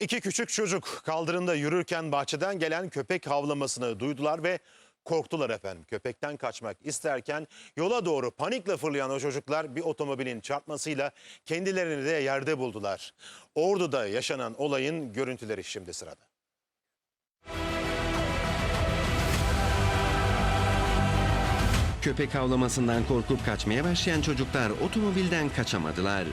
İki küçük çocuk kaldırımda yürürken bahçeden gelen köpek havlamasını duydular ve korktular efendim. Köpekten kaçmak isterken yola doğru panikle fırlayan o çocuklar bir otomobilin çarpmasıyla kendilerini de yerde buldular. Ordu'da yaşanan olayın görüntüleri şimdi sırada. Köpek havlamasından korkup kaçmaya başlayan çocuklar otomobilden kaçamadılar.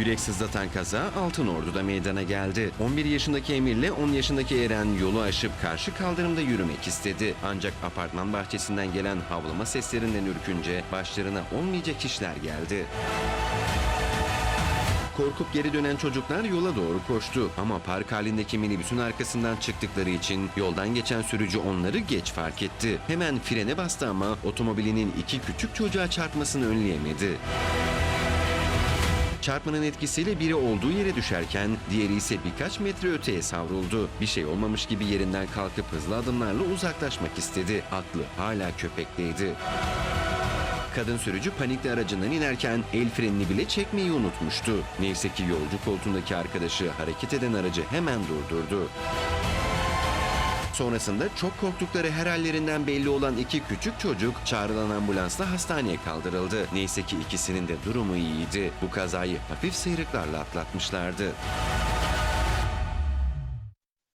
Yürek sızlatan kaza Altınordu'da meydana geldi. 11 yaşındaki Emir'le 10 yaşındaki Eren yolu aşıp karşı kaldırımda yürümek istedi. Ancak apartman bahçesinden gelen havlama seslerinden ürkünce başlarına olmayacak işler geldi. Korkup geri dönen çocuklar yola doğru koştu ama park halindeki minibüsün arkasından çıktıkları için yoldan geçen sürücü onları geç fark etti. Hemen frene bastı ama otomobilinin iki küçük çocuğa çarpmasını önleyemedi. Çarpmanın etkisiyle biri olduğu yere düşerken diğeri ise birkaç metre öteye savruldu. Bir şey olmamış gibi yerinden kalkıp hızlı adımlarla uzaklaşmak istedi. Aklı hala köpekteydi. Kadın sürücü panikle aracından inerken el frenini bile çekmeyi unutmuştu. Neyse ki yolcu koltuğundaki arkadaşı hareket eden aracı hemen durdurdu. Sonrasında çok korktukları her hallerinden belli olan iki küçük çocuk çağrılan ambulansla hastaneye kaldırıldı. Neyse ki ikisinin de durumu iyiydi. Bu kazayı hafif sıyrıklarla atlatmışlardı.